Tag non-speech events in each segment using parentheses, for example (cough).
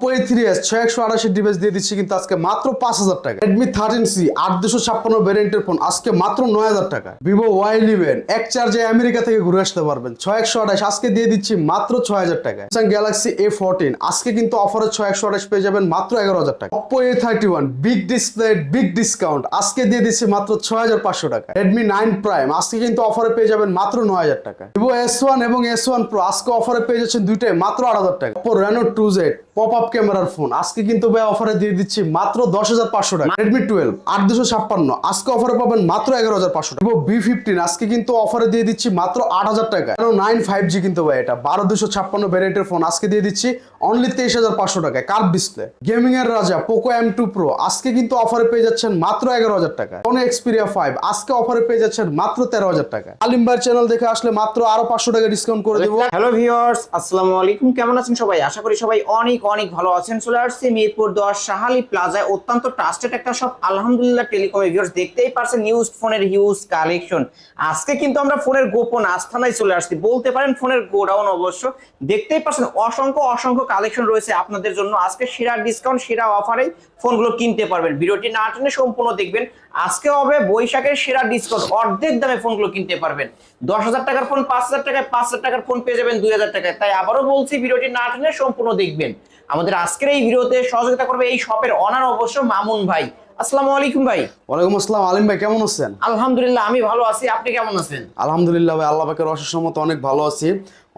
Oppo A three S ছয় একশো আড়াশি device দিয়ে দিচ্ছি কিন্তু আজকে মাত্র পাঁচ হাজার টাকা। রেডমি থার্টিন সি আট দুশো ছাপ্পান্ন ভ্যারিয়েন্টের ফোন আজকে মাত্র নয় হাজার টাকা। ভিভো ওয়াই ইলেভেন এক চার্জে আমেরিকা থেকে ঘুরে আসতে পারবেন। ছয় একশো আঠাশ আজকে দিয়ে দিচ্ছি মাত্র ছয় হাজার টাকা স্যামসাং গ্যালাক্সি এ ফোরটিন আজকে কিন্তু অফারে ছয় একশো আঠাশ পেয়ে যাবেন মাত্র এগারো হাজার টাকা। Oppo A thirty one big display big discount আজকে দিয়ে দিচ্ছি মাত্র ছয় হাজার পাঁচশো টাকা রেডমি নাইন প্রাইম আজকে কিন্তু অফারে পেয়ে যাবেন মাত্র নয় হাজার টাকা ভিভো এস ওয়ান এবং এস ওয়ান প্রো আজকে অফারে পেয়ে যাচ্ছেন দুইটাই মাত্র আট হাজার টাকা। Oppo Reno two Z pop up ক্যামেরার ফোন। আজকে কিন্তু ভাই অফারে দিয়ে দিচ্ছি মাত্র দশ হাজার পাঁচশো টাকা। রেডমি টুয়েলভ আট দুশো ছাপ্পান্ন। আজকে অফারে পাবেন মাত্র এগারো হাজার পাঁচশো টাকা। বি ফিফটিন আজকে কিন্তু অফারে দিয়ে দিচ্ছি মাত্র আট হাজার টাকা। নাইন ফাইভ জি কিন্তু ভাই এটা, বারো দুশো ছাপ্পান্ন ভ্যারিয়েন্টের ফোন আজকে দিয়ে দিচ্ছি অনলি তেইশ হাজার পাঁচশো টাকায়। কার্ভ ডিসপ্লে গেমিং এর রাজা পোকো এম টু প্রো আজকে কিন্তু অফারে পেয়ে যাচ্ছেন মাত্র এগারো হাজার টাকা। ফোন এক্সপিরিয়া ফাইভ আজকে অফারে পেয়ে যাচ্ছেন মাত্র তেরো হাজার টাকা। আলিমবার চ্যানেল দেখে আসলে মাত্র আরও পাঁচশো টাকা ডিসকাউন্ট করে দেবো। হ্যালো ভিউয়ার্স আসসালামু আলাইকুম। কেমন আছেন সবাই? আশা করি সবাই অনেক অনেক ভালো আছেন, চলে আসছি মিরপুর দশ শাহালি প্লাজায়। অত্যন্ত ট্রাস্টেড একটা সব আলহামদুলিল্লাহ টেলিকম ভিউয়ার্স দেখতেই পারছেন নিউজ ফোনের হিউজ কালেকশন আজকে কিন্তু আমরা ফোনের গোপন আস্থানায় চলে আসছি। বলতে পারেন ফোনের গোডাউন অবশ্য। দেখতেই পারছেন, অসংখ্য অসংখ্য কালেকশন রয়েছে আপনাদের জন্য। আজকে সেরা ডিসকাউন্ট সেরা অফারে ফোনগুলো কিনতে পারবেন। ভিডিওটি না টেনে সম্পূর্ণ দেখবেন। আজকে হবে বৈশাখের সেরা ডিসকাউন্ট অর্ধেক দামে ফোনগুলো কিনতে পারবেন। দশ হাজার টাকার ফোন পাঁচ হাজার টাকায় পাঁচ হাজার টাকার ফোন পেয়ে যাবেন দুই হাজার টাকায়। তাই আবারও বলছি, ভিডিওটি না টেনে সম্পূর্ণ দেখবেন। আমাদের আজকের এই ভিডিওতে সহযোগিতা করবে এই শপের অনার অবশ্য মামুন ভাই। আসসালামু আলাইকুম ভাই। ওয়ালাইকুম আসসালাম আলিম ভাই কেমন আছেন? আলহামদুলিল্লাহ আমি ভালো আছি। আপনি কেমন আছেন? আলহামদুলিল্লাহ ভাই আল্লাহ পাকের অশেষ অনেক ভালো আছি।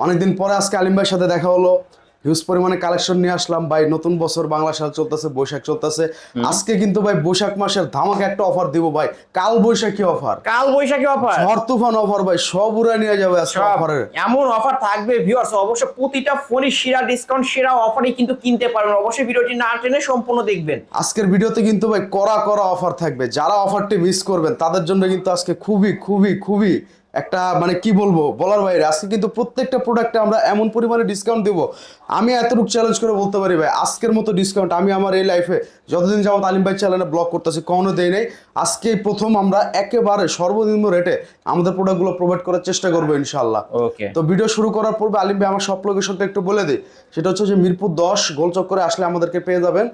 অনেকদিন পরে আজকে আলিম ভাইয়ের সাথে দেখা হলো। হিউজ পরিমাণে কালেকশন নিয়ে আসলাম। ভাই নতুন বছর বাংলা সাল চলতেছে বৈশাখ চলতেছে। আজকে কিন্তু ভাই বৈশাখ মাসের ধামাকা একটা অফার দিব ভাই। কাল বৈশাখী অফার কাল বৈশাখী অফার ঝড় তুফান অফার ভাই সব উড়ে নিয়ে যাবে আজকে অফারের এমন অফার থাকবে ভিউয়ার্স অবশ্য প্রতিটা ফোনই সেরা ডিসকাউন্ট সেরা অফারই কিন্তু কিনতে পারবেন। অবশ্যই ভিডিওটি না টেনে সম্পূর্ণ দেখবেন। আজকের ভিডিওতে কিন্তু ভাই কড়া কড়া অফার থাকবে। যারা অফারটি মিস করবেন তাদের জন্য কিন্তু আজকে খুবই খুবই খুবই একটা মানে কি বলব বলার বাইরে। আজকে কিন্তু প্রত্যেকটা প্রোডাক্টে আমরা এমন পরিমাণে ডিসকাউন্ট দেবো। আমি এতটুকু চ্যালেঞ্জ করে বলতে পারি ভাই আজকের মতো ডিসকাউন্ট আমি আমার এই লাইফে যতদিন যাবত আলিম ভাই চ্যানেলে ব্লগ করতেছি কখনো দেই নাই। আজকে প্রথম আমরা একেবারে সর্বনিম্ন রেটে আমাদের প্রোডাক্টগুলো প্রোভাইড করার চেষ্টা করব ইনশাল্লাহ ওকে তো ভিডিও শুরু করার পূর্বে আলিম ভাই আমার সব লোকেশনটা একটু বলে দিই। সেটা হচ্ছে যে মিরপুর দশ গোলচক্করে আসলে আমাদেরকে পেয়ে যাবেন।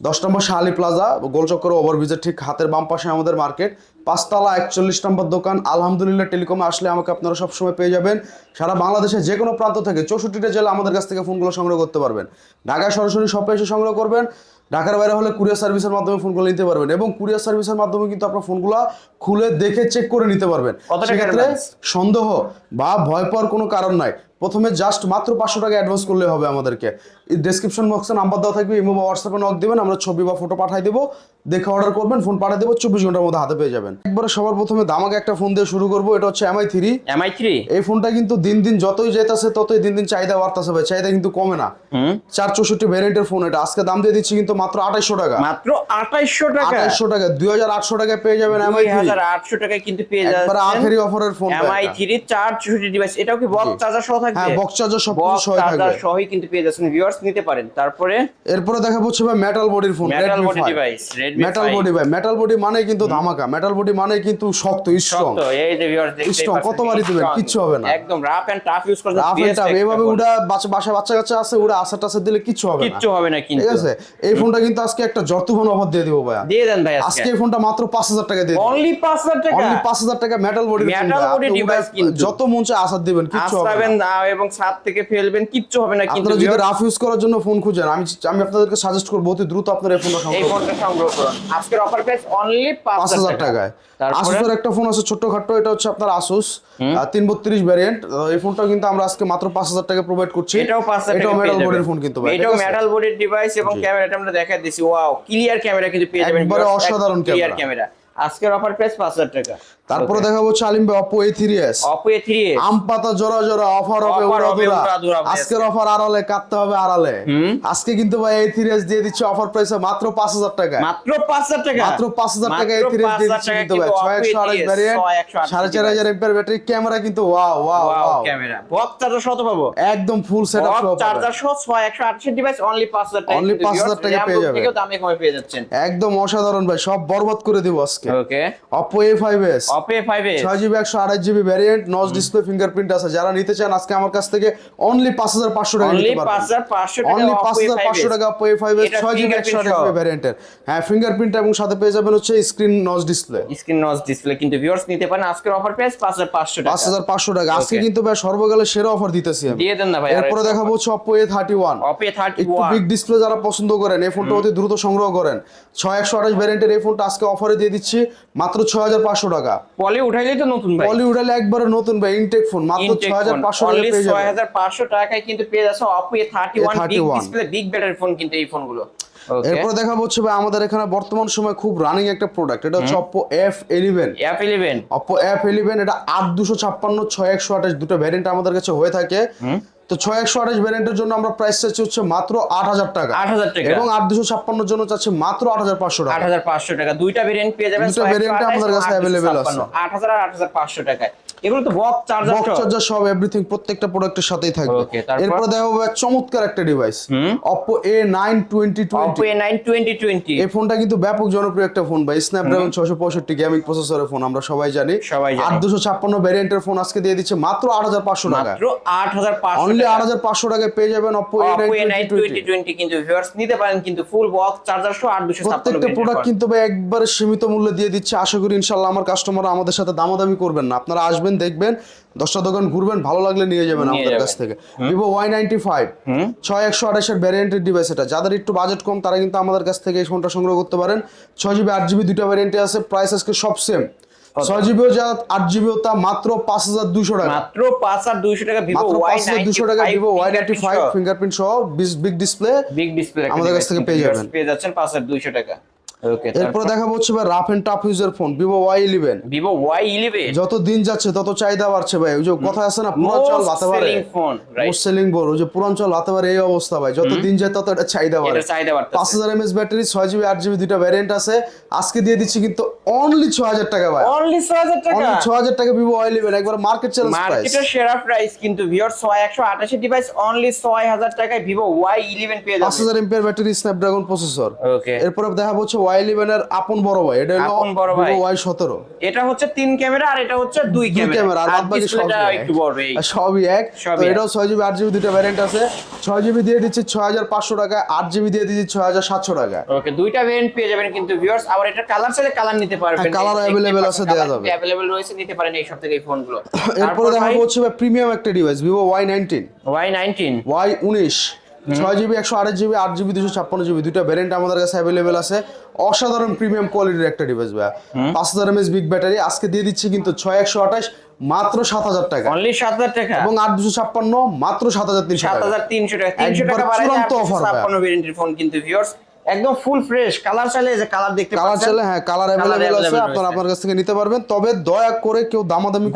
দশ নম্বর শাহালি প্লাজা গোলচক্কর ওভারব্রিজের ঠিক হাতের বাম পাশে আমাদের মার্কেট পাঁচতলা একচল্লিশ নম্বর দোকান। আলহামদুলিল্লাহ টেলিকমে আসলে আমাকে আপনারা সবসময় পেয়ে যাবেন। সারা বাংলাদেশের যে কোনো প্রান্ত থেকে চৌষট্টিটা জেলা আমাদের কাছ থেকে ফোনগুলো সংগ্রহ করতে পারবেন। ঢাকায় সরাসরি শপে এসে সংগ্রহ করবেন। ঢাকার বাইরে হলে কুরিয়ার সার্ভিসের মাধ্যমে ফোনগুলো নিতে পারবেন এবং কুরিয়ার সার্ভিসের মাধ্যমে কিন্তু আপনার ফোনগুলো খুলে দেখে চেক করে নিতে পারবেন। সেক্ষেত্রে সন্দেহ বা ভয় পাওয়ার কোনো কারণ নাই। প্রথমে জাস্ট মাত্র পাঁচশো টাকা অ্যাডভান্স করলে হবে আমাদেরকে। ডিসক্রিপশন বক্সে নাম্বার দেওয়া থাকবে ইমো বা হোয়াটসঅ্যাপে নক দেবেন আমরা ছবি বা ফটো পাঠিয়ে দেবো। দেখে অর্ডার করবেন ফোন পাঠিয়ে দেবো চব্বিশ ঘণ্টার মধ্যে হাতে পেয়ে যাবেন। একবারে সবার প্রথমে দামাকে একটা ফোন দিয়ে শুরু করব এটা হচ্ছে এমআই থ্রি এমআই থ্রি এই ফোনটা কিন্তু দিন দিন যতই যেতেছে ততই দিন দিন চাহিদা বাড়তেছে ভাই চাহিদা কিন্তু কমে না। চার চৌষট্টি ভ্যারিয়েন্টের ফোন এটা আজকে দাম দিয়ে দিচ্ছি কিন্তু মাত্র আঠাইশশো টাকা। মাত্র আঠাইশশো টাকা? আঠাইশশো টাকা দুই হাজার আটশো টাকায় পেয়ে যাবেন এমআই থ্রি হাজার আটশো টাকায় কিন্তু পেয়ে যাচ্ছেন আখেরি অফারের ফোন এমআই থ্রি চার চৌষট্টি ডিভাইস এটাও কি বক্স চার্জার সহ থাকবে হ্যাঁ বক্স চার্জার সব বক্স সহ থাকবে। সহই কিন্তু পেয়ে যাচ্ছেন ভিউয়ার্স নিতে পারেন। তারপরে এরপরে দেখা হচ্ছে ভাই মেটাল বডির phone metal body device Redmi metal body ভাই মেটাল বডি মানে কিন্তু ধামাকা। মেটাল বডি মানে কিন্তু শক্ত স্ট্রং এই যে ভিউয়ার্স দেখতে Strong, কতবারই দিবেন, কিচ্ছু হবে না। একদম রাফ এন্ড টাফ ইউজ করতে রাফ এন্ড টাফ এইভাবে ওটা বাচ্চা বাসা বাচ্চা কাচ্চা আছে ওটা আসার টাসার দিলে কিচ্ছু হবে না। কিচ্ছু হবে না কিন্তু। ঠিক আছে? এই ফোনটা কিন্তু আজকে একটা জর্তুফান অফার দিয়ে দিব ভাই দিয়ে দেন ভাই আজকে। এই ফোনটা মাত্র পাঁচ হাজার টাকা দিয়ে অনলি 5000 টাকা। অনলি পাঁচ হাজার টাকা মেটাল বডির Metal body device কিন্তু। যত মন চায় আসার দিবেন কিচ্ছু হবে না। এবং ছাদ থেকে ফেলবেন কিচ্ছু হবে না কিন্তু যদি রাফ ইউজ করার জন্য ফোন খুঁজেন আমি আমি আপনাদেরকে সাজেস্ট করব অতি দ্রুত আপনার এই ফোনটা সংগ্রহ করুন। সংগ্রহ করুন। আজকের অফার প্রাইস অনলি 5000 টাকায়। আসুসের একটা ফোন আছে ছোট্ট খাট্ট এটা হচ্ছে আপনার আসুস তিন বত্রিশ ভ্যারিয়েন্ট এই ফোনটা কিন্তু আমরা আজকে মাত্র পাঁচ হাজার টাকা প্রোভাইড করছি। এটাও 5000 এটাও মেটাল বডির ফোন কিন্তু ভাই, এটাও মেটাল বডির ডিভাইস এবং ক্যামেরাটা আমরা দেখাই দিছি। ওয়াও ক্লিয়ার ক্যামেরা কিন্তু পেয়ে যাবেন একবারে অসাধারণ ক্যামেরা আজকের অফার প্রাইস 5000 টাকা। তারপরে দেখা হচ্ছে আলিম ভাই Oppo A three S Oppo এ3 আম পাতা জোড়া জোড়া অফার হবে উড়াদুরা। আজকের অফার আড়ালে কাটতে হবে আড়ালে। আজকে কিন্তু ভাই এই থ্রি এস দিয়ে দিচ্ছে অফার প্রাইসে মাত্র পাঁচ হাজার টাকা মাত্র 5000 টাকা? মাত্র পাঁচ হাজার টাকা এই থ্রি এস দিয়ে দিচ্ছে কিন্তু ভাই। ছয় একশো আড়াইশ ভ্যারিয়েন্ট সাড়ে চার হাজার এমপের ব্যাটারি ক্যামেরা কিন্তু wow wow wow camera. Box charger শত পাবো? একদম full set up box charger সহ 128 ডিভাইস অনলি 5000 টাকা Only কিন্তু 5000 টাকা পেয়ে। থেকেও দামে কমে পেয়ে যাচ্ছেন। একদম অসাধারণ ভাই সব বরবাদ করে দিব আজকে। Okay Oppo A five S Oppo five A? ছয় জিবি একশো আঠাশ GB variant notch display fingerprint আছে। যারা নিতে চান আজকে আমার কাছ থেকে অনলি টাকা নিতে পারবেন। হাজার পাঁচশো টাকা অনলি পাঁচ Oppo হাজার পাঁচশো A5s টাকা অপো এ ফাইভ এস এটা ছয় জিবি একশো fingerprint আঠাশ জিবি সহ। ভ্যারিয়েন্টের হ্যাঁ ফিঙ্গারপ্রিন্ট এবং সাথে পেয়ে যাবেন হচ্ছে screen display screen notch display কিন্তু ভিউয়ার্স নিতে পারেন। আজকের অফার প্রাইস পাঁচ পাঁচশো টাকা। আজকে কিন্তু ভাই সর্বকালের সেরা অফার দিতেছি আমি। দিয়ে দেন না ভাই এরপরে দেখাবো হচ্ছে অপো এ একটু বিগ ডিসপ্লে যারা পছন্দ করেন এই ফোনটা অতি দ্রুত সংগ্রহ করেন। ছয় একশো আঠাশ ভ্যারিয়েন্টের এই ফোনটা আজকে অফারে দিয়ে দিচ্ছি মাত্র ছয় হাজার পাঁচশো টাকা। পলি উঠাইলেই তো নতুন ভাই। পলি উঠালে একবারে নতুন ভাই ইনটেক ফোন মাত্র Intake ছয় হাজার phone, পাঁচশো টাকা পেয়ে যাবেন। 6500 টাকায় কিন্তু পেয়ে যাচ্ছে Oppo A31 big A31 display big battery phone কিন্তু এই ফোনগুলো এরপর দেখাবো হচ্ছে ভাই আমাদের এখানে বর্তমান সময় খুব রানিং একটা প্রোডাক্ট এটা হচ্ছে Oppo F F11 Oppo F eleven এটা আট দুশো ছাপ্পান্ন ছয় একশো আঠাশ দুটো ভ্যারিয়েন্ট আমাদের কাছে হয়ে থাকে। তো ছয় একশো আঠাশ ভ্যারিয়েন্টের জন্য আমরা প্রাইস চাচ্ছি হচ্ছে মাত্র আট হাজার টাকা। 8000 টাকা। এবং আট দুশো ছাপ্পান্নর জন্য চাচ্ছি মাত্র আট হাজার পাঁচশো টাকা। 8500 টাকা। দুইটা ভেরিয়েন্ট পেয়ে যাবেন দুটো variant আমাদের কাছে available আছে। 8000 আর 8500 টাকায়। এগুলো তো বক্স চার্জার বক্স চার্জার সব এভরিথিং প্রত্যেকটা প্রোডাক্টের সাথেই থাকবে। এরপর দেখা হবে চমৎকার একটা device Oppo A nine twenty Oppo twenty A9 2020 এই ফোনটা কিন্তু ব্যাপক জনপ্রিয় একটা ফোন ভাই। ছশো পঁয়ষট্টি গেমিং প্রসেসরের ফোন আমরা সবাই জানি। সবাই জানি। আট দুশো ছাপ্পান্ন ভ্যারিয়েন্টের ফোন আজকে দিয়ে দিচ্ছে মাত্র আট হাজার পাঁচশো টাকা। মাত্র 8500 অনলি টাকা আট হাজার পাঁচশো টাকায় পেয়ে যাবেন Oppo A9 2020 কিন্তু ভিউয়ার্স নিতে পারেন কিন্তু ফুল বক্স চার্জার সহ 8256 প্রত্যেকটা প্রোডাক্ট কিন্তু ভাই একবারে সীমিত মূল্যে দিয়ে দিচ্ছে। আশা করি ইনশাল্লাহ আমার কাস্টমাররা আমাদের সাথে দামাদামি করবেন না। আপনারা আসবেন দেখবেন দশটা দোকান ঘুরবেন ভালো লাগলে নিয়ে যাবেন আমাদের কাছ থেকে। ভিভো ওয়াই নাইনটি ফাইভ ছয় একশো আঠাশের ভ্যারিয়েন্টের ডিভাইস এটা। যাদের একটু বাজেট কম তারা কিন্তু আমাদের কাছ থেকে এই ফোনটা সংগ্রহ করতে পারেন। ছয় জিবি আট জিবি দুটো ভ্যারিয়েন্টে আছে। প্রাইস আজকে সব সেম ছয় জিবিও যা আট জিবিও তা মাত্র পাঁচ হাজার দুশো টাকা। মাত্র 5200 টাকা ভিভো মাত্র পাঁচ হাজার দুশো টাকা Vivo Y ninety five fingerprint সহ। বিগ ডিসপ্লে বিগ ডিসপ্লে আমাদের কাছ থেকে পেয়ে যাবেন। পেয়ে যাচ্ছেন 5200 টাকা। ওকে এরপরে দেখাবো হচ্ছে ভাই rough and tough user phone Vivo Y eleven Vivo Y11 যত দিন যাচ্ছে তত চাহিদা বাড়ছে ভাই। ওই যে কথা আছে না পুরাঞ্চল মোস্ট বাতে পারে। Selling phone right most selling bore ওই যে পুরাঞ্চল বাতে পারে এই অবস্থা ভাই। যত দিন যায় তত এটা চাহিদা বাড়ে। এটা চাহিদা পাঁচ হাজার এমএস ব্যাটারি ছয় জিবি আট জিবি দুইটা ভ্যারিয়েন্ট আছে। আজকে দিয়ে দিচ্ছি কিন্তু অনলি ছয় হাজার টাকা ভাই। অনলি 6000 টাকা? অনলি ছয় হাজার টাকা ভিভো ওয়াই ইলেভেন একবার মার্কেট চ্যালেঞ্জ প্রাইস মার্কেটের সেরা প্রাইস কিন্তু ভিউয়ার 6128 ডিভাইস অনলি 6000 টাকায় ভিভো Y11 পেয়ে পাঁচ যাবেন হাজার এমপিআর ব্যাটারি স্ন্যাপড্রাগন প্রসেসর ওকে এরপরে দেখা হচ্ছে ওয়াই ইলেভেন এর আপন বড় ভাই এটা হলো আপন বড় ভাই। ভিভো ওয়াই সতেরো এটা হচ্ছে তিন ক্যামেরা আর এটা হচ্ছে দুই দুই ক্যামেরা ক্যামেরা আর আর বাদ বাকি সবই ডিসপ্লেটা এক। একটু বড় এই আর সবই এক সবই তো এক। এটাও ছয় জিবি আট জিবি দুইটা ভ্যারিয়েন্ট আছে ছয় জিবি দিয়ে দিচ্ছি ছয় হাজার পাঁচশো টাকা আট জিবি দিয়ে দিচ্ছি ছয় হাজার সাতশো টাকা ওকে দুইটা ভেরিয়েন্ট পেয়ে যাবেন কিন্তু ভিউয়ার্স আবার এটা কালার চাইলে কালার নিতে পারবেন হ্যাঁ, colour available আছে, দেয়া যাবে। अवेलेबल রয়েছে নিতে পারেন এই সব থেকে এই ফোনগুলো এরপরে দেখাবো হচ্ছে প্রিমিয়াম একটা device Vivo Y nineteen Y19 Y উনিশ ছয় জিবি একশো আঠাশ জিবি আট জিবি দুশো ছাপ্পান্ন জিবি দুইটা ভ্যারিয়েন্ট আমাদের কাছে অ্যাভেলেবেল আছে। অসাধারণ প্রিমিয়াম কোয়ালিটির একটা ডিভাইস ভাই পাঁচ হাজার এমএস বিগ ব্যাটারি আজকে দিয়ে দিচ্ছি কিন্তু ছয় একশো আঠাশ মাত্র সাত হাজার টাকা। অনলি 7000 টাকা? এবং আট দুশো ছাপ্পান্ন মাত্র সাত হাজার তিনশো টাকা। 7300 টাকা 300 একবার টাকা চূড়ান্ত অফার ভাই। 56 ভেরিয়েন্টের ফোন কিন্তু ভিউয়ার্স একদম ফুল ফ্রেশ কালার চাইলে যে কালার দেখতে কালার চাইলে হ্যাঁ কালার অ্যাভেলেবেল আছে আপনারা আপনার কাছ থেকে নিতে পারবেন। তবে দয়া করে কেউ দামাদামি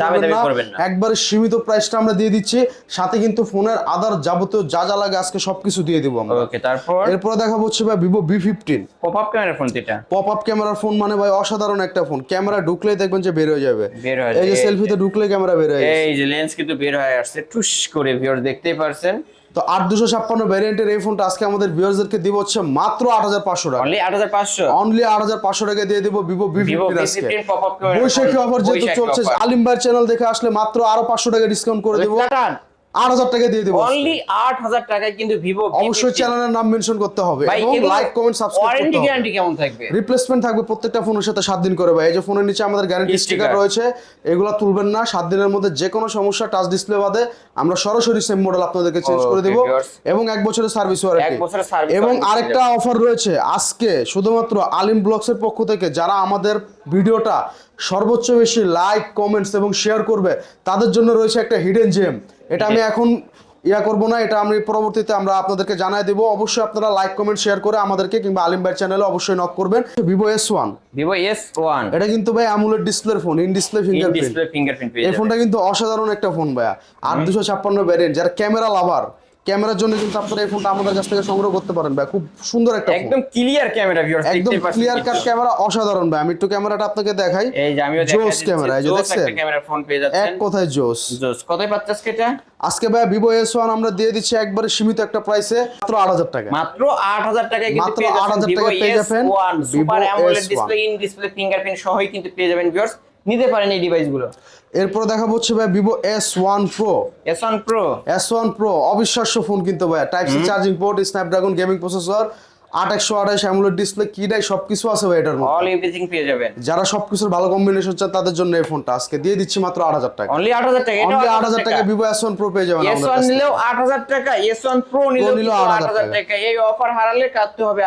করবেন না। একবারে সীমিত প্রাইসটা আমরা দিয়ে দিচ্ছি। সাথে কিন্তু ফোনের আদার যাবতীয় যা যা লাগে আজকে সবকিছু দিয়ে দিব আমরা। ওকে তারপর? এরপরে দেখাবো হচ্ছে ভাই Vivo B fifteen pop up camera phone এটা পপ আপ ক্যামেরার ফোন মানে ভাই অসাধারণ একটা ফোন ক্যামেরা ঢুকলেই দেখবেন যে বের হয়ে যাবে। বের হয়ে এই যে সেলফিতে ঢুকলে ক্যামেরা বের হয়ে এই যে লেন্স কিন্তু বের হয়ে আসছে। টুস করে ভিউয়ার দেখতেই পারছেন। তো আট দুশো ছাপ্পান্ন ভ্যারিয়েন্টের এই ফোনটা আজকে আমাদের ভিউয়ার্সদেরকে দিব হচ্ছে মাত্র আট হাজার পাঁচশো টাকা। অনলি 8500 অনলি আট হাজার পাঁচশো টাকা দিয়ে দিব ভিভো বি ফিফটিন আজকে V15 pop up camera Baishakhi offer যেহেতু চলছে আলিমবার চ্যানেল দেখে আসলে মাত্র আরও পাঁচশো টাকা ডিসকাউন্ট করে দেবো। আট হাজার টাকা দিয়ে দেবো অনলি 8000 টাকায় কিন্তু ভিভো অবশ্যই চ্যানেলের নাম মেনশন করতে হবে এবং লাইক কমেন্ট সাবস্ক্রাইব ওয়ারেন্টি করতে হবে। গ্যারান্টি কেমন থাকবে? রিপ্লেসমেন্ট থাকবে প্রত্যেকটা ফোনের সাথে সাত দিন করে ভাই। এই যে ফোনের নিচে আমাদের গ্যারান্টি স্টিকার রয়েছে এগুলো তুলবেন না। সাত দিনের মধ্যে যে কোনো সমস্যা টাচ ডিসপ্লে বাদে আমরা সরাসরি সেম মডেল আপনাদেরকে চেঞ্জ করে দেব। এবং এক বছরের সার্ভিস ওয়ারেন্টি এবং আরেকটা অফার রয়েছে। আজকে শুধুমাত্র আলিম ব্লগসের পক্ষ থেকে যারা আমাদের ভিডিওটা সর্বোচ্চ বেশি লাইক কমেন্টস এবং শেয়ার করবে তাদের জন্য রয়েছে একটা হিডেন জেম এটা আমি এখন ইয়া করব না এটা আমি পরবর্তীতে আমরা আপনাদেরকে জানাই দেবো। অবশ্যই আপনারা লাইক কমেন্ট শেয়ার করে আমাদেরকে কিংবা আলিম ভাই চ্যানেলে অবশ্যই নক করবেন। Vivo S one Vivo S one এটা কিন্তু ভাই আমুলের display phone in display fingerprint এই ফোনটা কিন্তু অসাধারণ একটা ফোন ভাইয়া। আট দুশো ছাপ্পান্ন ভ্যারিয়েন্ট যারা ক্যামেরা লাভার ক্যামেরার জন্য কিন্তু আপনারা এই ফোনটা আমাদের কাছ থেকে সংগ্রহ করতে পারেন ভাই। খুব সুন্দর একটা একদম ক্লিয়ার ক্যামেরা ভিউয়ার্স একদম ক্লিয়ার কাট ক্যামেরা অসাধারণ ভাই। আমি একটু ক্যামেরাটা আপনাকে দেখাই। এই যে আমিও জোস ক্যামেরা এই যে দেখছেন? ক্যামেরা ফোন পেয়ে এক যাচ্ছেন। কথায় জোস। জোস কতই পাচ্ছেন আজকে এটা? আজকে ভাই ভিভো এস ওয়ান আমরা দিয়ে দিচ্ছি একবারে সীমিত একটা প্রাইসে মাত্র আট হাজার টাকা। মাত্র 8000 টাকায় কিন্তু মাত্র 8,000 Vivo টাকায় পেয়ে যাবেন S1 super AMOLED display in display fingerprint সহই কিন্তু পেয়ে যাবেন ভিউয়ার্স নিতে পারেন এই ডিভাইসগুলো এরপর দেখা হচ্ছে ভাই Vivo S one pro S one pro S one pro অবিশ্বাস্য ফোন কিন্তু ভাই type C charging port Snapdragon gaming processor আট একশো আঠাশ অ্যামুলেট ডিসপ্লে কিটাই সবকিছু আছে ভাই এটার মধ্যে অল এভরিথিং পেয়ে যাবেন যারা সবকিছুর ভালো কম্বিনেশন চান তাদের জন্য এই ফোনটা আজকে দিয়ে দিচ্ছি মাত্র 8000 টাকা অনলি 8000 টাকা অনলি 8000 টাকা ভিভো পেয়ে যাবেন নিলেও 8000 টাকা নিলেও 8000 টাকা এই অফার হারালে হবে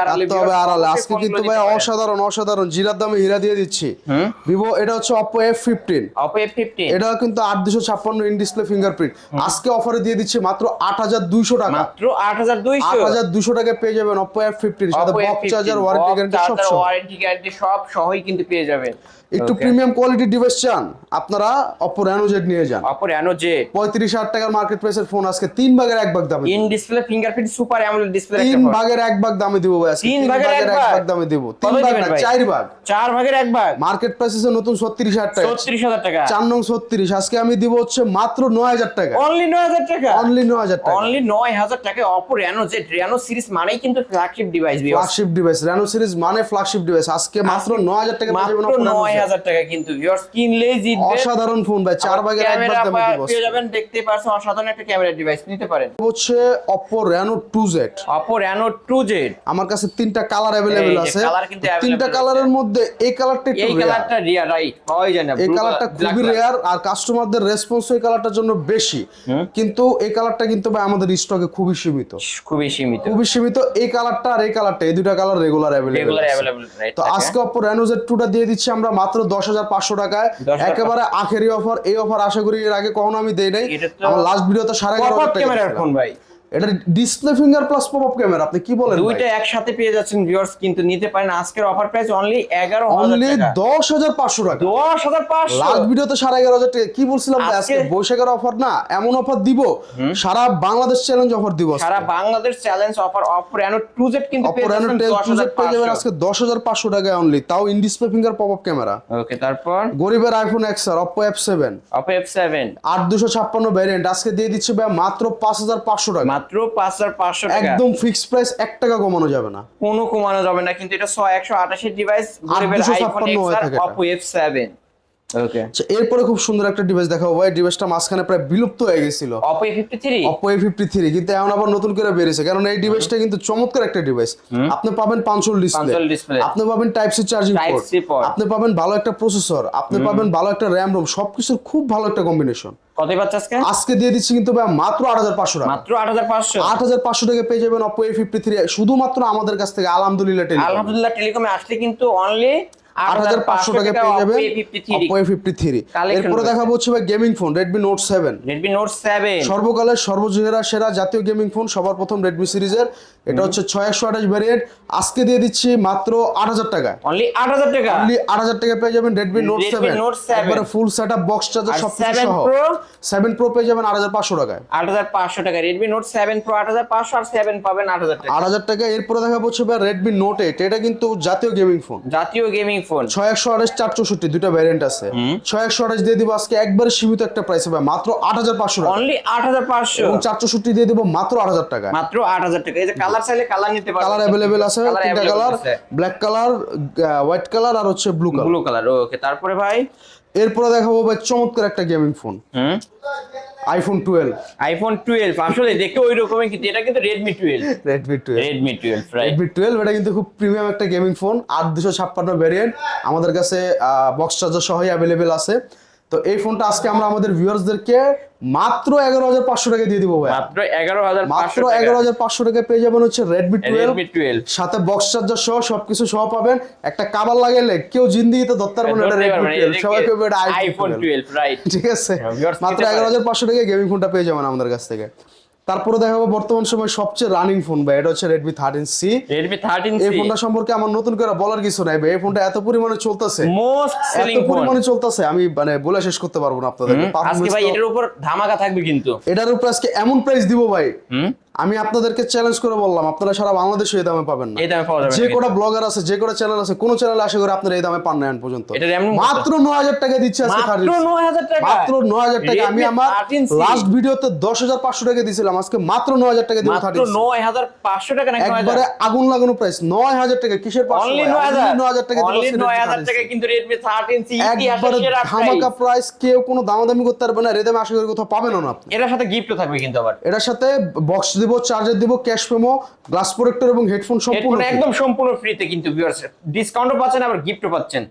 আজকে কিন্তু ভাই অসাধারণ অসাধারণ জিরার দামে হীরা দিয়ে দিচ্ছি ভিভো এটা হচ্ছে Oppo F15 Oppo F15 এটা কিন্তু 8256 ইন ডিসপ্লে ফিঙ্গারপ্রিন্ট আজকে অফারে দিয়ে দিচ্ছি মাত্র 8200 টাকা মাত্র 8200 8200 টাকা পেয়ে যাবেন Oppo F15 সাথে বক্স চার্জার ওয়ারেন্টি গ্যারান্টি সব ওয়ারেন্টি গ্যারান্টি সব সহই কিন্তু পেয়ে যাবেন। একটু প্রিমিয়াম কোয়ালিটি ডিভাইস চান আপনারা অপো রেনো জেড নিয়ে যান। Oppo Reno Z পঁয়ত্রিশ হাজার টাকার মার্কেট প্রাইসের ফোন আজকে তিন ভাগের এক ভাগ দামে in display fingerprint super AMOLED display তিন ভাগের এক ভাগ দামে দিব ভাই তিন ভাগের এক ভাগ? দামে দিব। তিন ভাগ না চার ভাগ। চার ভাগের এক ভাগ? মার্কেট প্রাইস আছে নতুন ছত্রিশ হাজার টাকা। ছত্রিশ হাজার টাকা। চার নং ছত্রিশ আজকে আমি দিব হচ্ছে মাত্র নয় হাজার টাকা। অনলি নয় হাজার টাকা? অনলি নয় হাজার টাকা। অনলি নয় হাজার টাকা Oppo Reno Z Reno series মানেই কিন্তু flagship device flagship device Reno series মানে ফ্ল্যাগশিপ ডিভাইস আজকে মাত্র নয় হাজার টাকা পেয়ে যাবেন মাত্র Oppo Reno নয় Z। হাজার টাকা কিন্তু ভিউয়ার্স কিনলেই জিতবে। অসাধারণ ফোন ভাই চার ভাগের এক ভাগ ক্যামেরা দামে দিব পেয়ে যাবেন দেখতে অসাধারণ একটা ক্যামেরা ডিভাইস নিতে পারেন। হচ্ছে two Z Oppo Reno two Z আমার কাছে তিনটা কালার যে আছে। তিনটা কালারের মধ্যে এই কালারটা একটু এই কালারটা রিয়া রাইট যায় এই কালারটা খুবই। রেয়ার আর কাস্টমারদের রেসপন্স এই কালারটার জন্য বেশি। কিন্তু এই কালারটা কিন্তু ভাই আমাদের স্টকে খুবই সীমিত। খুবই সীমিত। খুবই সীমিত এই কালারটা আর এই কালারটা এই দুটা কালার রেগুলার অ্যাভেলেবল তো আজকে অপো রেনো জেড টুটা দিয়ে দিচ্ছি আমরা মাত্র দশ হাজার পাঁচশো টাকায়। একেবারে আখেরি অফার এই অফার আশা করি এর আগে কখনো আমি দেই নাই। আমার লাস্ট ভিডিওতে সাড়ে এগারো টাকা ফোন ভাই। এটা display finger plus pop up camera আপনি কি বলেন দুইটা একসাথে পেয়ে যাচ্ছেন ভিউয়ার্স কিন্তু নিতে পারেন। আজকের অফার প্রাইস অনলি এগারো অনলি হাজার টাকা। দশ হাজার পাঁচশো টাকা। দশ হাজার পাঁচশো। লাস্ট ভিডিওতে সাড়ে এগারো হাজার টাকা। কি বলছিলাম আজকে বৈশাখের অফার না এমন অফার দিব সারা বাংলাদেশ চ্যালেঞ্জ অফার দিব সারা বাংলাদেশ চ্যালেঞ্জ অফার জেড কিন্তু পেয়ে যাচ্ছেন টেল দশ টু হাজার পেয়ে যাবেন আজকে দশ হাজার পাঁচশো টাকায় অনলি তাও in display finger pop up camera okay তারপর? গরিবের আইফোন এক্স আর এফ সেভেন আট দুশো ছাপ্পান্ন ভ্যারিয়েন্ট আজকে দিয়ে দিচ্ছে ভাই মাত্র পাঁচ হাজার পাঁচশো টাকা। মাত্র পাঁচ হাজার পাঁচশো একদম ফিক্স প্রাইস এক টাকা কমানো যাবে না। কোনো কমানো যাবে না কিন্তু এটা একশো আঠাশের ডিভাইস গরিবের 856 আইফোন এক্স আর থাকে এটা। অপো এফ সেভেন ওকে এরপরে খুব সুন্দর একটা ডিভাইস দেখাবো ভাই ডিভাইসটা মাঝখানে প্রায় বিলুপ্ত হয়ে গেছিল। অপো এ ফিফটি থ্রি কিন্তু এখন আবার নতুন করে বেরিয়েছে কারণ এই ডিভাইসটা কিন্তু চমৎকার একটা ডিভাইস আপনি পাবেন পাঁচশোল ডিসপ্লে আপনি পাবেন টাইপ সি চার্জিং পোর্ট আপনি পাবেন ভালো একটা প্রসেসর আপনি পাবেন ভালো একটা র্যাম রোম সবকিছুর খুব ভালো একটা কম্বিনেশন কতই পাচ্ছে আজকে? আজকে দিয়ে দিচ্ছি কিন্তু ভাই মাত্র আট হাজার পাঁচশো টাকা। মাত্র আট হাজার পাঁচশো? আট হাজার পাঁচশো টাকা পেয়ে যাবেন ফিফটি থ্রি শুধুমাত্র আমাদের কাছ থেকে আলহামদুলিল্লাহ টেলিকম। আলহামদুলিল্লাহ টেলিকমে আসলে কিন্তু অনলি আট হাজার পাঁচশো টাকা পেয়ে যাবেন অপো ফিফটি থ্রি এরপরে দেখাবো হচ্ছে ভাই gaming phone Redmi Note seven Redmi Note seven সর্বকালের সর্বজনেরা সেরা জাতীয় গেমিং ফোন সবার প্রথম রেডমি সিরিজের। এটা হচ্ছে ছয় একশো আঠাশ ভ্যারিয়েন্ট আজকে দিয়ে দিচ্ছি মাত্র আট হাজার টাকা। অনলি আট হাজার টাকা? অনলি আট হাজার টাকা পেয়ে যাবেন Redmi সেভেন Note 7 একবারে full set up box charger সব কিছু 7 সহ? সেভেন প্রো পেয়ে যাবেন আট হাজার পাঁচশো টাকায়। আট হাজার পাঁচশো টাকা রেডমি নোট সেভেন প্রো আট হাজার পাঁচশো আর সেভেন পাবেন আট হাজার টাকা। আট হাজার টাকা এরপরে দেখা হচ্ছে ভাই রেডমি নোট এইট এটা কিন্তু জাতীয় গেমিং ফোন জাতীয় গেমিং ফোন ছয় একশো আঠাশ চার চৌষট্টি দুটো ভ্যারিয়েন্ট আছে। ছয় একশো আঠাশ দিয়ে দিব আজকে একবারে সীমিত একটা প্রাইস হবে মাত্র আট হাজার পাঁচশো টাকা। অনলি আট হাজার পাঁচশো। এবং চার চৌষট্টি দিয়ে দিব মাত্র আট হাজার টাকা মাত্র আট হাজার টাকা। এই যে কালার চাইলে কালার নিতে পারবেন কালার অ্যাভেলেবেল আছে তিনটা colour black colour white colour আর হচ্ছে blue colour blue colour okay তারপরে ভাই? এরপরে দেখাবো ভাই চমৎকার একটা gaming phone iPhone twelve iPhone twelve আসলে দেখতে ওই রকমই কিন্তু এটা কিন্তু Redmi twelve Redmi twelve Redmi twelve Redmi twelve এটা কিন্তু খুব প্রিমিয়াম একটা গেমিং ফোন আট দুশো ছাপ্পান্ন ভ্যারিয়েন্ট আমাদের কাছে বক্স চার্জার সহই অ্যাভেলেবেল আছে। তো এই ফোনটা আজকে আমরা আমাদের ভিউয়ার্সদেরকে মাত্র এগারো হাজার পাঁচশো টাকা দিয়ে দিব ভাই। মাত্র এগারো হাজার মাত্র এগারো হাজার পাঁচশো টাকা পেয়ে যাবেন হচ্ছে রেডমি টুয়েলভ টুয়েলভ সাথে বক্স চার্জার সহ সবকিছু সহ পাবেন। একটা কাবার লাগাইলে কেউ জিন্দিগিতে ধরতে পারবে না এটা রেডমি টুয়েলভ সবাই পেয়ে এটা আইফোন টুয়েলভ রাইট ঠিক আছে? মাত্র এগারো হাজার পাঁচশো টাকা গেমিং ফোনটা পেয়ে যাবেন আমাদের কাছ থেকে। তারপরে দেখাবো বর্তমান সময় সবচেয়ে রানিং ফোন ভাই। এটা হচ্ছে Redmi thirteen C Redmi thirteen এই ফোনটা সম্পর্কে আমার নতুন করে বলার কিছু নাই ভাই। এই ফোনটা এত পরিমাণে চলতেছে। মোস্ট এত সেলিং ফোন পরিমাণে চলতেছে আমি মানে বলে শেষ করতে পারব না আপনাদের আজকে ভাই এটার উপর ধামাকা থাকবে কিন্তু। এটার উপর আজকে এমন প্রাইস দিব ভাই। হুম? আমি আপনাদেরকে চ্যালেঞ্জ করে বললাম আপনারা সারা বাংলাদেশে এই দামে পাবেন না। এই দামে পাওয়া যাবে যে কটা ব্লগার আছে যে কটা চ্যানেল আছে কোন চ্যানেলে আশা করি আপনারা এই দামে পান না এখন পর্যন্ত। মাত্র নয় হাজার টাকা দিচ্ছে আজকে মাত্র 13C নয় হাজার টাকা। মাত্র নয় হাজার টাকা। আমি আমার লাস্ট ভিডিওতে দশ হাজার পাঁচশো টাকা দিয়েছিলাম আজকে মাত্র নয় হাজার টাকা দিব মাত্র থার্টি নয় হাজার পাঁচশো টাকা নাকি একবারে আগুন লাগানো প্রাইস নয় হাজার টাকা কিসের পাঁচশো? অনলি ভাই? নয় হাজার। Only নয় হাজার টাকা অনলি দিবো নয় হাজার 13C টাকা কিন্তু রেডমি থার্টিন সি একবারে ধামাকা প্রাইস কেউ কোনো দামাদামি করতে পারবে না রেদামে আশা করি কোথাও পাবেন না আপনি। এটার সাথে গিফটও থাকবে কিন্তু আবার। এটার সাথে বক্স দিব চার্জার দিব ক্যাশ মেমো গ্লাস প্রোটেক্টর এবং হেডফোন সম্পূর্ণ একদম সম্পূর্ণ ফ্রিতে কিন্তু ভিউয়ার্স ডিসকাউন্টও পাচ্ছেন আবার গিফটও পাচ্ছেন।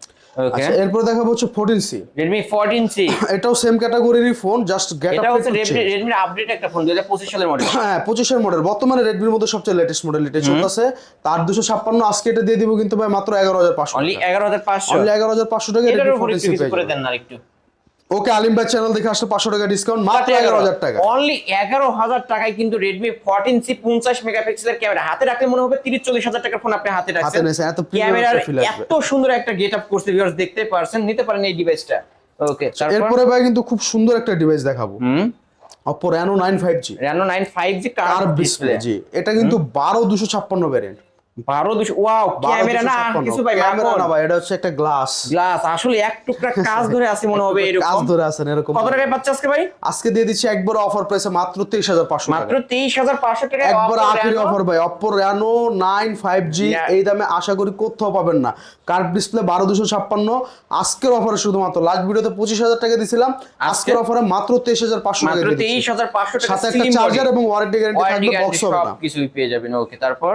আচ্ছা এরপর দেখাবো হচ্ছে fourteen C Redmi fourteen C এটাও সেম ক্যাটাগরির ফোন জাস্ট গেট এটা আপ হচ্ছে রেডমি রেডমির আপডেট একটা ফোন দুই হাজার পঁচিশ সালের মডেল হ্যাঁ পঁচিশের মডেল বর্তমানে রেডমির মধ্যে সবচেয়ে লেটেস্ট মডেল এটা চলতেছে। তার দুশো ছাপ্পান্ন আজকে এটা দিয়ে দিব কিন্তু ভাই মাত্র এগারো হাজার পাঁচশো অনলি এগারো হাজার পাঁচশো। অনলি এগারো হাজার পাঁচশো টাকা একটু সি কিছু করে দেন না একটু ওকে আলিম ভাই চ্যানেল দেখে আসলে পাঁচশো টাকা ডিসকাউন্ট মাত্র এগারো হাজার টাকা। অনলি এগারো হাজার টাকায় কিন্তু রেডমি ফোরটিন সি পঞ্চাশ মেগাপিক্সেলের ক্যামেরা হাতে রাখলে মনে হবে তিরিশ চল্লিশ হাজার টাকার ফোন আপনি হাতে রাখছেন। এত ক্যামেরার এত সুন্দর একটা গেট আপ করছে ভিউয়ার্স দেখতে পারছেন নিতে পারেন এই ডিভাইসটা ওকে এরপরে ভাই কিন্তু খুব সুন্দর একটা ডিভাইস দেখাবো। হুম? Oppo Reno nine five G Reno nine five G কার ডিসপ্লে জি। এটা কিন্তু বারো দুশো ছাপ্পান্ন ভ্যারিয়েন্ট বারো দুশো ওয়াও ক্যামেরা না কিছু ভাই ক্যামেরা না ভাই এটা হচ্ছে একটা গ্লাস গ্লাস আসলে এক টুকরা কাজ ধরে আছে মনে হবে (laughs) কাজ ধরে আছেন এরকম। কত টাকায় পাচ্ছে আজকে ভাই? আজকে দিয়ে দিচ্ছি একবার অফার প্রাইসে মাত্র তেইশ হাজার পাঁচশো মাত্র তেইশ হাজার পাঁচশো টাকা একবার আখেরি অফার ভাই Oppo Reno nine five G এই দামে আশা করি কোথাও পাবেন না। কার্ভ ডিসপ্লে বারো দুশো ছাপ্পান্ন আজকের অফারে শুধুমাত্র। লাস্ট ভিডিওতে পঁচিশ হাজার টাকা দিছিলাম আজকের অফারে মাত্র তেইশ হাজার পাঁচশো টাকা। তেইশ হাজার পাঁচশো টাকা সাথে একটা চার্জার এবং ওয়ারেন্টি গ্যারান্টি থাকবে বক্স হবে না। কিছুই পেয়ে যাবেন ওকে তারপর?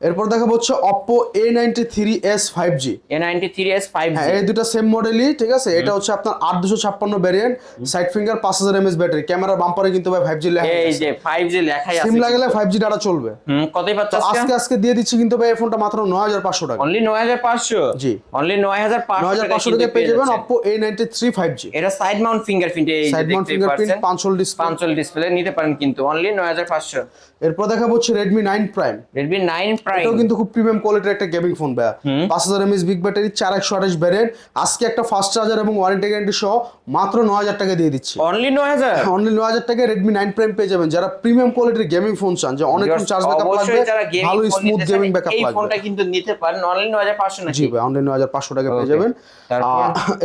এরপর দেখাবো হচ্ছে Oppo A ninety three S five G A ninety three S five হ্যাঁ এই দুটো সেম মডেলই ঠিক আছে? এটা হচ্ছে আপনার আট দুশো ছাপ্পান্ন ভ্যারিয়েন্ট সাইড ফিঙ্গার পাঁচ হাজার এমএস ব্যাটারি ক্যামেরার বাম্পারে কিন্তু ভাই ফাইভ জি লেখা এই যে ফাইভ জি লেখাই আছে সিম লাগালে ফাইভ জি ডাটা চলবে। হুম কতই পাচ্ছে আজকে? আজকে দিয়ে দিচ্ছি কিন্তু ভাই এই ফোনটা মাত্র নয় হাজার পাঁচশো টাকা। অনলি নয় হাজার পাঁচশো? জি। অনলি নয় হাজার নয় হাজার পাঁচশো টাকা পেয়ে যাবেন Oppo A ninety three five G এটা সাইড মাউন্ট ফিঙ্গারপ্রিন্ট এই সাইড মাউন্ট ফিঙ্গারপ্রিন্ট পাঁচশোল ডিসপ্লে পাঁচল ডিসপ্লে নিতে পারেন কিন্তু। অনলি নয় হাজার পাঁচশো। এরপর দেখাবো হচ্ছে Redmi nine prime Redmi nine prime এটাও কিন্তু খুব প্রিমিয়াম কোয়ালিটির একটা গেমিং ফোন ভাইয়া। পাঁচ হাজার এমএস বিগ ব্যাটারি চার একশো আঠাশ ভ্যারিয়েন্ট আজকে একটা ফাস্ট চার্জার এবং ওয়ারেন্টি গ্যারান্টি সহ মাত্র নয় হাজার টাকা দিয়ে দিচ্ছি। অনলি নয় হাজার? অনলি নয় হাজার টাকায় রেডমি নাইন প্রাইম পেয়ে যাবেন। যারা প্রিমিয়াম কোয়ালিটির গেমিং ফোন চান যে অনেকক্ষণ চার্জ ব্যাকআপ লাগবে ভালো স্মুথ গেমিং ব্যাকআপ এই ফোনটা কিন্তু নিতে পারেন অনলি পাঁচশো জি ভাই অনলি নয় হাজার পাঁচশো টাকা পেয়ে যাবেন।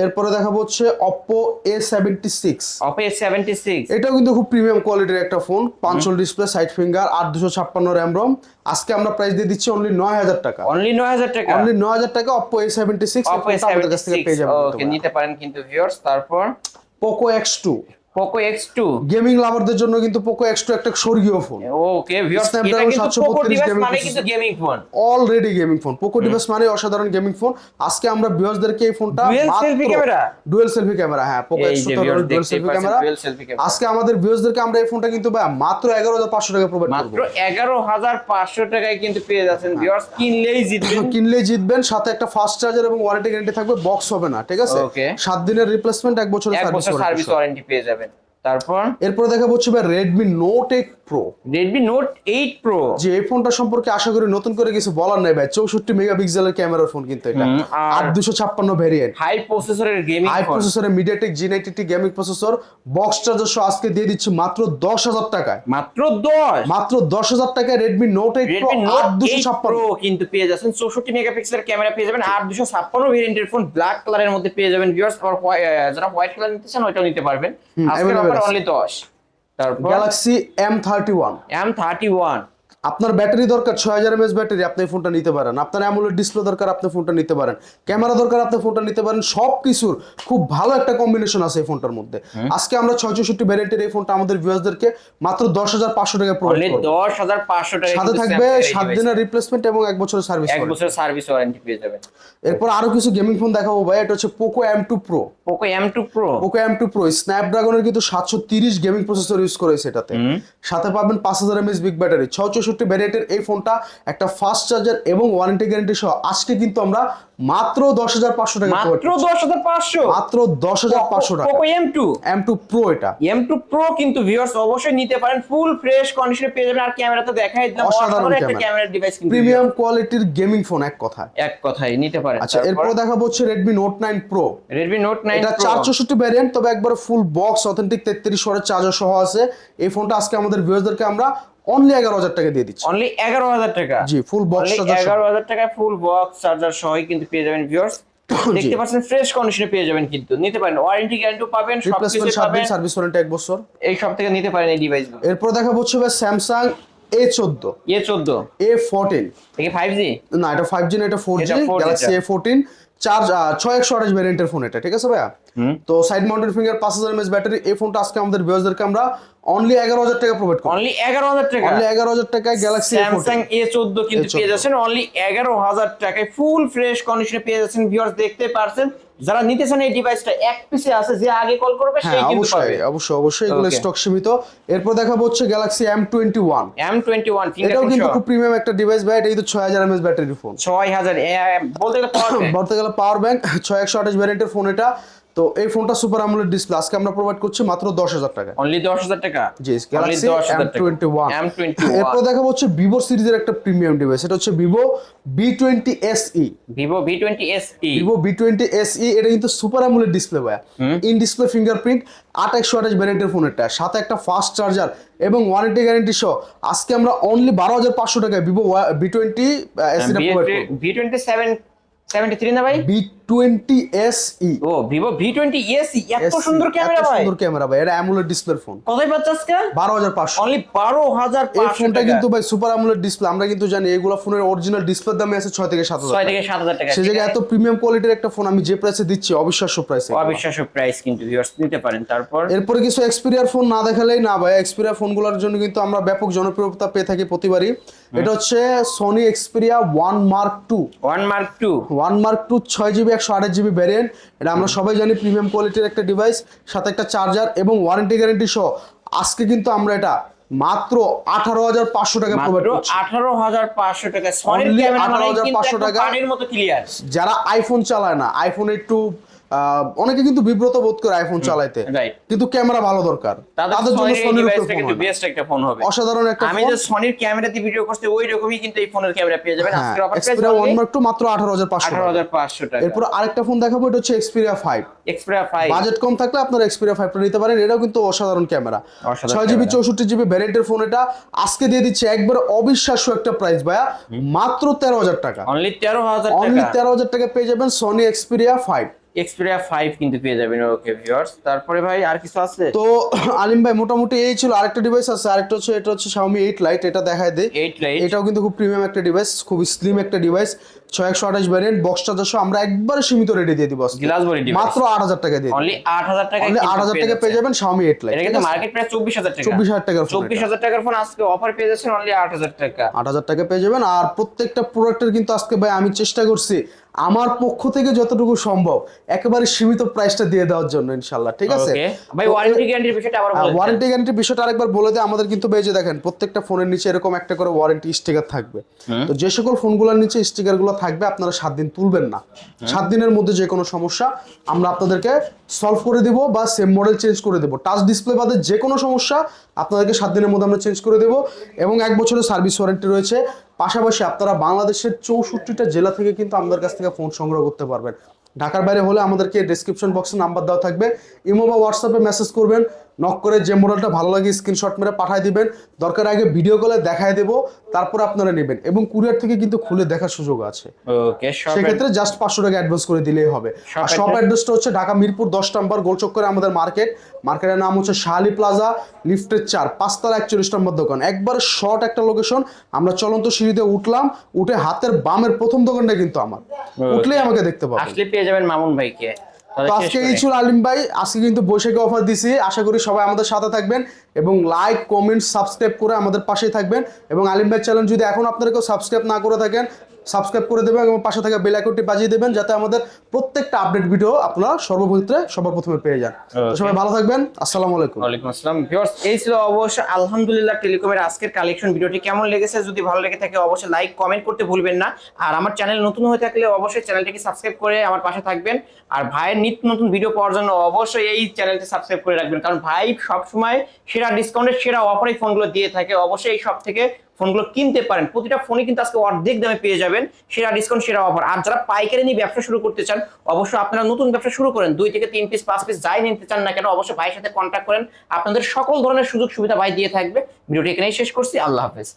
এরপরে দেখাবো হচ্ছে অপো এ সেভেন্টি সিক্স এটাও কিন্তু খুব প্রিমিয়াম কোয়ালিটির একটা ফোন পাঁচশোল ডিসপ্লে সাইড ফিঙ্গার দুশো ছাপ্পান্ন র্যাম রম আজকে আমরা প্রাইস দিয়ে দিচ্ছি অনলি নয় হাজার টাকা। অনলি নয় হাজার টাকা? অনলি নয় হাজার টাকা Oppo A seventy six Oppo A seventy six okay নিতে পারেন কিন্তু ভিউয়ার্স তারপর? Poco X two Poco X two gaming লাভারদের জন্য কিন্তু পোকো এক্স টু একটা স্বর্গীয় ফোন ওকে ভিউয়ার্স এটা কিন্তু পোকো 732 ডিভাইস gaming মানে। কিন্তু gaming phone already gaming phone Poco device মানে অসাধারণ গেমিং ফোন আজকে আমরা ভিউয়ারদেরকে এই ফোনটা Dual selfie camera? Dual selfie camera হ্যাঁ পোকো এই এক্স যে টু ভিউয়ার্স ডুয়েল দেখতেই সেলফি ক্যামেরা আজকে আমাদের ভিউয়ারদেরকে আমরা এই ফোনটা কিন্তু ভাই মাত্র এগারো হাজার পাঁচশো টাকা প্রোভাইড করব। এগারো হাজার পাঁচশো টাকায় কিন্তু পেয়ে যাচ্ছেন ভিউয়ার্স কিনলেই জিতবেন। (laughs) কিনলে জিতবেন সাথে একটা ফাস্ট চার্জার এবং ওয়ারেন্টি গ্যারান্টি থাকবে বক্স হবে না ঠিক আছে? Okay. সাত দিনের রিপ্লেসমেন্ট এক বছরের এক সার্ভিস বছর সার্ভিস ওয়ারেন্টি পেয়ে যাবেন। তারপর? এরপর দেখা হচ্ছে ভাই Redmi Note eight pro Redmi Note eight pro যে এই ফোনটা সম্পর্কে আশা করি নতুন করে কিছু বলার নাই ভাই চৌষট্টি মেগাপিক্সেলের ক্যামেরার ফোন কিন্তু এটা। আর- দুশো ছাপ্পান্ন ভ্যারিয়েন্ট হাই প্রসেসরের গেমিং হাই ফোন প্রসেসরে MediaTek G ninety gaming processor box charger সহ আজকে দিয়ে দিচ্ছি মাত্র দশ হাজার টাকায়। মাত্র দশ। মাত্র দশ হাজার টাকায় রেডমি নোট এইট প্রো আট দুশো ছাপ্পান্ন। কিন্তু পেয়ে যাচ্ছেন চৌষট্টি মেগাপিক্সেলের ক্যামেরা পেয়ে যাবেন আর দুশো ছাপ্পান্ন ভেরিয়েন্টের ফোন ব্ল্যাক কালারের মধ্যে পেয়ে যাবেন ভিউয়ার্স আবার যারা হোয়াইট কালার নিতে চান ওইটাও নিতে পারবেন। আজকের অফার অনলি দশ। তারপর? Galaxy M thirty one M thirty one আপনার ব্যাটারি দরকার ছয় হাজার এমএস ব্যাটারি আপনি এই ফোনটা নিতে পারেন। আপনার অ্যামুলেট ডিসপ্লে দরকার আপনি ফোনটা নিতে পারেন। ক্যামেরা দরকার আপনি ফোনটা নিতে পারেন। সব কিছুর খুব ভালো একটা কম্বিনেশন আছে এই ফোনটার মধ্যে। আজকে আমরা ছয় চৌষট্টি ভ্যারিয়েন্টের এই ফোনটা আমাদের ভিউয়ার্সদেরকে মাত্র দশ হাজার পাঁচশো টাকা প্রোভাইড দশ হাজার পাঁচশো টাকা সাথে থাকবে সাত দিনের রিপ্লেসমেন্ট এবং এক বছরের সার্ভিস এক বছর সার্ভিস ওয়ারেন্টি পেয়ে যাবেন। এরপর আরও কিছু গেমিং ফোন দেখাবো ভাই এটা হচ্ছে Poco M two Pro Poco M two Pro Poco M two Pro স্ন্যাপড্রাগনের কিন্তু সাতশো তিরিশ গেমিং প্রসেসর ইউজ করেছে এটাতে। সাথে পাবেন পাঁচ হাজার এমএস বিগ ব্যাটারি ছয় চৌষট্টি ভ্যারিয়েন্টের এই ফোনটা একটা ফাস্ট চার্জার এবং ওয়ারেন্টি গ্যারান্টি সহ। আজকে কিন্তু আমরা মাত্র দশ হাজার পাঁচশো টাকা মাত্র দশ হাজার পাঁচশো? মাত্র দশ হাজার পাঁচশো টাকা। M two M two Pro এটা। এম টু প্রো কিন্তু ভিউয়ার্স অবশ্যই নিতে পারেন। ফুল ফ্রেশ কন্ডিশনে পেয়ে যাবেন। আর ক্যামেরা তো দেখাই দিলাম। অসাধারণ একটা ক্যামেরা ডিভাইস কিন্তু প্রিমিয়াম কোয়ালিটির গেমিং ফোন এক কথায়। এক কথাই নিতে পারেন। আচ্ছা এরপর দেখাবো হচ্ছে Redmi Note nine Pro Redmi Note nine এটা চার চৌষট্টি ভ্যারিয়েন্ট তবে একবার ফুল বক্স অথেন্টিক তেত্রিশ ওয়াটের চার্জার সহ আছে। এই ফোনটা আজকে আমাদের ভিউয়ারদেরকে আমরা অনলি এগারো হাজার টাকা দিয়ে দিচ্ছি। অনলি এগারো হাজার টাকা? জি ফুল বক্স এগারো হাজার টাকায় ফুল বক্স চার্জার সহই কিন্তু পেয়ে যাবেন ভিউয়ার্স (coughs) দেখতে পাচ্ছেন ফ্রেশ কন্ডিশনে পেয়ে যাবেন কিন্তু। নিতে পারেন ওয়ারেন্টি গ্যারান্টি পাবেন রিপ্লেসমেন্ট পাবেন। সার্ভিস ওয়ারেন্টি এক বছর। এই সব থেকে নিতে পারেন এই ডিভাইসগুলো এরপর দেখা হচ্ছে ভাই স্যামসাং এ চোদ্দ। ইয়ে চোদ্দ? এ ফোরটিন ফাইভ জি না এটা ফাইভ জি না এটা four G Galaxy A fourteen charge ছয় একশো আঠাশ ভ্যারিয়েন্টের ফোন এটা ঠিক আছে ভাইয়া? তো সাইড মাউন্টেড ফিঙ্গার পাঁচ হাজার এমএস ব্যাটারি এই ফোনটা আজকে আমাদের ভিউয়ার্সদেরকে আমরা অনলি এগারো হাজার টাকা প্রোভাইড করি অনলি এগারো হাজার টাকা। অনলি এগারো হাজার টাকায় গ্যালাক্সি স্যামসাং এ চোদ্দ কিন্তু পেয়ে যাচ্ছেন অনলি এগারো হাজার টাকায় ফুল ফ্রেশ কন্ডিশনে পেয়ে যাচ্ছেন ভিউয়ার্স দেখতে পারছেন। যারা নিতে চান এই ডিভাইসটা এক পিসে আছে যে আগে কল করবে হ্যাঁ সেই কিন্তু পাবে। অবশ্যই অবশ্যই এগুলো স্টক সীমিত। এরপর দেখাবো হচ্ছে Galaxy M twenty one M twenty one এটাও কিন্তু খুব প্রিমিয়াম একটা ডিভাইস ভাই এটা কিন্তু ছয় হাজার এমএস ব্যাটারি ফোন ছয় হাজার বলতে গেলে পাওয়া যায়। বলতে গেলে পাওয়ার ব্যাংক ছয় একশো আঠাশ ভ্যারিয়েন্টের ফোন এটা। তো এই ফোনটা সুপার আমলের ডিসপ্লে আজকে আমরা প্রোভাইড করছি মাত্র দশ হাজার টাকা অনলি দশ হাজার টাকা? জি গ্যালাক্সি দশ এম হাজার টোয়েন্টি ওয়ান এম টোয়েন্টি এরপর দেখাবো হচ্ছে ভিভো সিরিজের একটা প্রিমিয়াম ডিভাইস এটা হচ্ছে Vivo V twenty S E Vivo V twenty S E Vivo V twenty S E এটা কিন্তু সুপার আমলের ডিসপ্লে ভাইয়া। ইন ডিসপ্লে ফিঙ্গারপ্রিন্ট আট একশো আঠাশ ভ্যারিয়েন্টের ফোন এটা। সাথে একটা ফাস্ট চার্জার এবং ওয়ারেন্টি গ্যারেন্টি সহ। আজকে আমরা অনলি বারো হাজার পাঁচশো টাকায় ভিভো বি টোয়েন্টি এস ইটা প্রোভাইড করব। V twenty seven seventy three না ভাই? বি টোয়েন্টি এস ই ও ভিভো ভি টোয়েন্টি এস এত সুন্দর ক্যামেরা ভাই। সুন্দর ক্যামেরা ভাই এটা অ্যামুলেট ডিসপ্লের ফোন কোথায় পাচ্ছে আজকে? বারো হাজার পাঁচশো। অনলি বারো হাজার এই ফোনটা কিন্তু ভাই সুপার ডিসপ্লে আমরা কিন্তু জানি এগুলো ফোনের অরিজিনাল ডিসপ্লের দামে আছে ছয় থেকে সাত হাজার ছয় থেকে সাত হাজার টাকা সে জায়গায় এত প্রিমিয়াম কোয়ালিটির একটা ফোন আমি যে প্রাইসে দিচ্ছি অবিশ্বাস্য প্রাইসে অবিশ্বাস্য প্রাইস কিন্তু ভিউয়ার্স নিতে পারেন। তারপর? এরপরে কিছু এক্সপিরিয়ার ফোন না দেখালেই না ভাই এক্সপিরিয়া ফোনগুলোর জন্য কিন্তু আমরা ব্যাপক জনপ্রিয়তা পেয়ে থাকি প্রতিবারই। এটা হচ্ছে Sony Xperia one Mark two one Mark two one Mark two ছয় জিবি একশো আঠাশ জিবি ভ্যারিয়েন্ট এটা আমরা সবাই জানি প্রিমিয়াম কোয়ালিটির একটা ডিভাইস সাথে একটা চার্জার এবং ওয়ারেন্টি গ্যারেন্টি সহ। আজকে কিন্তু আমরা এটা মাত্র আঠারো হাজার পাঁচশো টাকা প্রোভাইড করছি। আঠারো হাজার পাঁচশো টাকা। আঠারো হাজার মানে 18,500 কিন্তু টাকা। যারা আইফোন চালায় না আইফোন একটু অনেকে কিন্তু বিব্রত বোধ করে আইফোন চালাইতে। কিন্তু ক্যামেরা ভালো দরকার। তাদের জন্য সনির কিন্তু বেস্ট একটা ফোন হবে। অসাধারণ একটা আমি যে সনির ক্যামেরাতে ভিডিও করছি ওই রকমই কিন্তু এই ফোনের ক্যামেরা পেয়ে যাবেন। আজকের offer price Xperia one Mark two মাত্র আঠারো হাজার পাঁচশো আঠারো হাজার পাঁচশো টাকা। এরপর আরেকটা ফোন দেখাবো এটা হচ্ছে Xperia five Xperia five budget কম থাকলে আপনারা এক্সপিরিয়া ফাইভটা নিতে পারেন এটাও কিন্তু অসাধারণ ক্যামেরা। অসাধারণ ছয় জিবি camera। চৌষট্টি জিবি ভ্যারিয়েন্টের ফোন এটা। আজকে দিয়ে দিচ্ছে একবার অবিশ্বাস্য একটা প্রাইস ভাইয়া। মাত্র তেরো হাজার টাকা। অনলি তেরো হাজার অনলি টাকা। তেরো হাজার টাকা পেয়ে যাবেন Sony Xperia five Xperia five কিন্তু পেয়ে যাবেন ওকে ভিউয়ার্স তারপরে ভাই আর কিছু আছে? তো আলিম ভাই মোটামুটি এই ছিল আরেকটা ডিভাইস আছে আরেকটা হচ্ছে এটা হচ্ছে Xiaomi 8 Lite এটা দেখায় দেয় এইট লাইট এটাও কিন্তু খুব প্রিমিয়াম একটা ডিভাইস খুব স্লিম একটা ডিভাইস ছয় একশো আঠাশ ভ্যারিয়েন্ট বক্স আমরা একবারে সীমিত রেটে দিয়ে দিব গ্লাস বডি মাত্র আট হাজার টাকা দিয়ে অনলি আট হাজার টাকা অনলি আট হাজার টাকা পেয়ে যাবেন Xiaomi 8 এটা কিন্তু মার্কেট প্রাইস চব্বিশ হাজার টাকা। চব্বিশ হাজার টাকার চব্বিশ হাজার টাকার ফোন আজকে অফার পেয়ে যাচ্ছেন অনলি আট হাজার টাকা। আট হাজার টাকা পেয়ে যাবেন। আর প্রত্যেকটা প্রোডাক্টের কিন্তু আজকে ভাই আমি চেষ্টা করছি আমার পক্ষ থেকে যতটুকু সম্ভব একেবারে সীমিত প্রাইসটা দিয়ে দেওয়ার জন্য ইনশাল্লাহ ঠিক আছে? ভাই ওয়ারেন্টি গ্যারান্টির বিষয়টা আবার ওয়ারেন্টি গ্যারান্টির বিষয়টা আরেকবার বলে দেয় আমাদের কিন্তু বেজে দেখেন প্রত্যেকটা ফোনের নিচে এরকম একটা করে ওয়ারেন্টি স্টিকার থাকবে। তো যে সকল ফোনগুলোর নিচে স্টিকারগুলো থাকবে, আপনারা সাত দিন তুলবেন না। সাত দিনের মধ্যে যে কোনো সমস্যা, আমরা আপনাদেরকে সলভ করে দিব বা সেম মডেল চেঞ্জ করে দেবো। টাচ ডিসপ্লে বাদে যে কোনো সমস্যা, আপনাদেরকে সাত দিনের মধ্যে আমরা চেঞ্জ করে দেবো। এবং এক বছরের সার্ভিস ওয়ারেন্টি রয়েছে। পাশাপাশি আপনারা বাংলাদেশের চৌষট্টিটা জেলা থেকে কিন্তু আমাদের কাছ থেকে ফোন সংগ্রহ করতে পারবেন। ঢাকার বাইরে হলে আমাদেরকে ডিসক্রিপশন বক্সে নাম্বার দেওয়া থাকবে। ইমো বা হোয়াটসঅ্যাপে মেসেজ করবেন। নক করে যে মডেলটা ভালো লাগে স্ক্রিনশট মেরে পাঠিয়ে দিবেন। দরকার আগে ভিডিও কলে দেখায় দেবো তারপর আপনারা নেবেন। এবং কুরিয়ার থেকে কিন্তু খুলে দেখার সুযোগ আছে। ওকে সেক্ষেত্রে জাস্ট পাঁচশো টাকা অ্যাডভান্স করে দিলেই হবে। আর শপ অ্যাড্রেসটা হচ্ছে ঢাকা মিরপুর দশ নম্বর গোলচক্করে আমাদের মার্কেট মার্কেটের নাম হচ্ছে শাহালি প্লাজা লিফটের চার পাঁচতলা একচল্লিশ নম্বর দোকান। একবার শর্ট একটা লোকেশন আমরা চলন্ত সিঁড়িতে উঠলাম উঠে হাতের বামের প্রথম দোকানটা কিন্তু আমার। উঠলেই আমাকে দেখতে পাবেন। আসলে পেয়ে যাবেন মামুন ভাইকে। আজকে কিছু আলিম ভাই আজকে কিন্তু বৈশাখী অফার দিছি। আশা করি সবাই আমাদের সাথে থাকবেন। এবং লাইক কমেন্ট সাবস্ক্রাইব করে আমাদের পাশেই থাকবেন। এবং আলিম ভাই চ্যানেল যদি এখন আপনারা কেউ সাবস্ক্রাইব না করে থাকেন সাবস্ক্রাইব করে দেবেন এবং পাশে থাকা বেল আইকনটি বাজিয়ে দেবেন যাতে আমাদের প্রত্যেকটা আপডেট ভিডিও আপনারা সর্বক্ষেত্রে সবার প্রথমে পেয়ে যান। সবাই ভালো থাকবেন। আসসালামু আলাইকুম। ওয়ালাইকুম আসসালাম। ভিউয়ার্স এই ছিল অবশ্য আলহামদুলিল্লাহ টেলিকমের আজকের কালেকশন ভিডিওটি কেমন লেগেছে? যদি ভালো লেগে থাকে অবশ্যই লাইক কমেন্ট করতে ভুলবেন না। আর আমার চ্যানেল নতুন হয়ে থাকলে অবশ্যই চ্যানেলটিকে সাবস্ক্রাইব করে আমার পাশে থাকবেন। আর ভাইয়ের নিত্য নতুন ভিডিও পাওয়ার জন্য অবশ্যই এই চ্যানেলটি সাবস্ক্রাইব করে রাখবেন। কারণ ভাই সবসময় সেরা সেরা ডিসকাউন্টের সেরা অফার এই ফোনগুলো দিয়ে থাকে। অবশ্যই এই সব থেকে ফোনগুলো কিনতে পারেন। প্রতিটা ফোনই কিন্তু আজকে অর্ধেক দামে পেয়ে যাবেন সেরা ডিসকাউন্ট সেরা অফার আর যারা পাইকারি নিয়ে ব্যবসা শুরু করতে চান, অবশ্যই আপনারা নতুন ব্যবসা শুরু করেন। দুই থেকে তিন পিস পাঁচ পিস যাই নিতে চান না কেন, অবশ্যই ভাইয়ের সাথে কন্ট্যাক্ট করেন। আপনাদের সকল ধরনের সুযোগ সুবিধা ভাই দিয়ে থাকবে। ভিডিওটি এখানেই শেষ করছি। আল্লাহ হাফেজ।